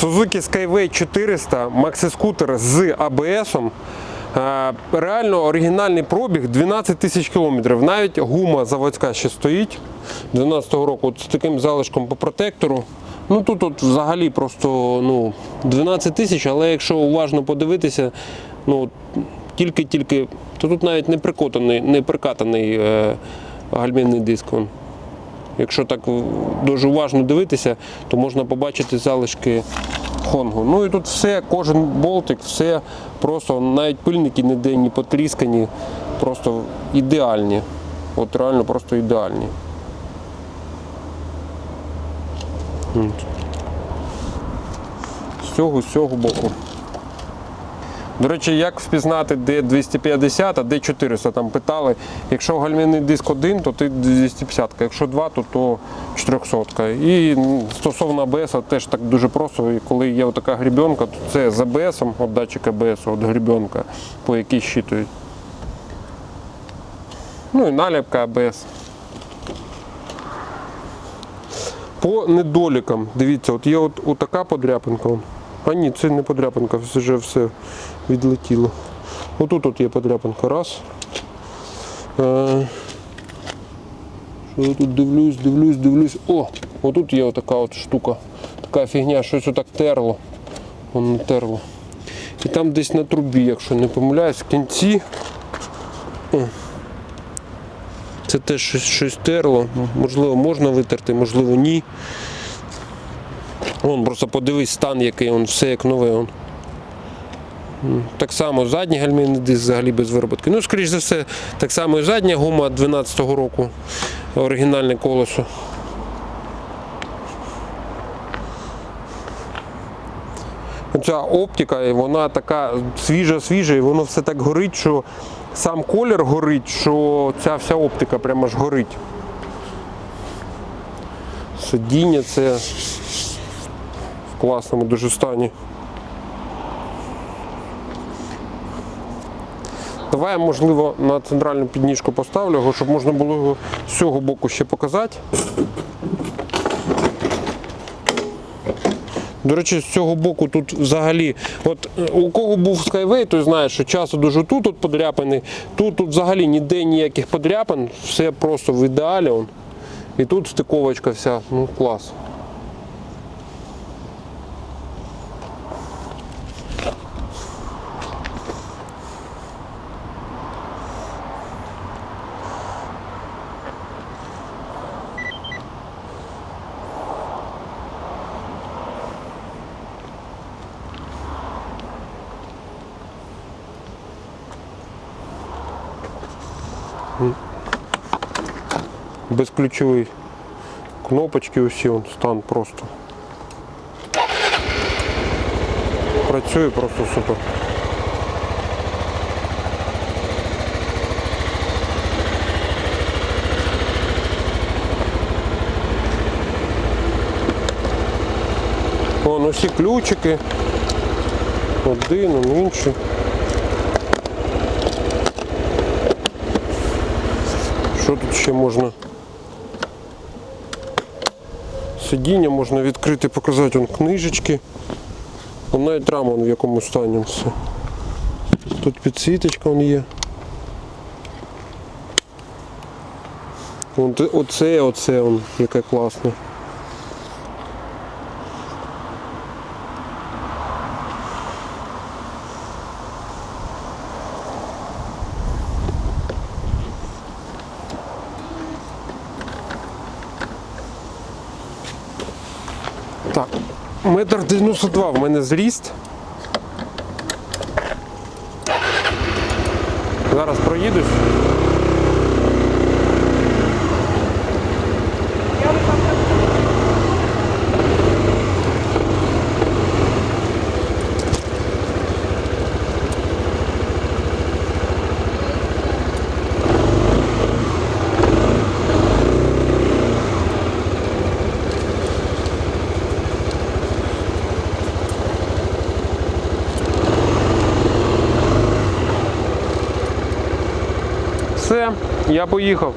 Suzuki Skyway 400, максискутер з АБС. Реально оригінальний пробіг 12 тисяч кілометрів. Навіть гума заводська ще стоїть 12-го року от з таким залишком по протектору. Ну тут от взагалі просто ну, 12 тисяч, але якщо уважно подивитися, ну тільки-тільки, то тут навіть не прикотаний, не прикатаний е, гальмівний диск. Якщо так дуже уважно дивитися, то можна побачити залишки хонгу. Ну і тут все, кожен болтик, все просто навіть пильники ніде не потріскані, просто ідеальні. От реально просто ідеальні. З цього, з цього боку. До речі, як впізнати, де 250, а де 400? Там питали, якщо гальмівний диск один, то ти 250, якщо два, то, то 400. І стосовно АБС теж так дуже просто, коли є така грібенка, то це з АБС, от датчик АБС, от грібенка, по якій щитують. Ну і наліпка АБС. По недолікам, дивіться, от є от, от така подряпинка. А ні, це не подряпинка, все вже все відлетіло. Отут от є подряпинка. Раз. Е, що я тут дивлюсь, дивлюсь, дивлюсь. О! Отут є отака от штука. Така фігня, щось отак терло. Воно терло. І там десь на трубі, якщо не помиляюсь, в кінці. О. Це теж щось, щось терло. Можливо, можна витерти, можливо, ні. Вон просто подивись стан, який он, все як нове. Он. Так само задній гальмівний диск взагалі без вироботки. Ну, скоріш за все, так само і задня гума 12-го року, оригінальне колесо. Ця оптика, вона така свіжа-свіжа, і воно все так горить, що сам колір горить, що ця вся оптика прямо ж горить. Сидіння це класному дуже стані. Давай я, можливо, на центральну підніжку поставлю його, щоб можна було його з цього боку ще показати. До речі, з цього боку тут взагалі, от е, у кого був Skyway, той знає, що часто дуже тут от подряпаний, тут, тут взагалі ніде ніяких подряпин, все просто в ідеалі. І тут стиковочка вся, ну клас. Безключовий кнопочки усі, он, стан просто. Працює просто супер. Вон усі ключики. Один, інший. Що тут ще можна? Сидіння можна відкрити, показати вон книжечки. Вон навіть рама вон в якому стані все. Тут підсвіточка вон є. Оце, оце, оце яке класне. Так, метр 92 в мене зріст. Зараз проїдусь. Все, я поїхав.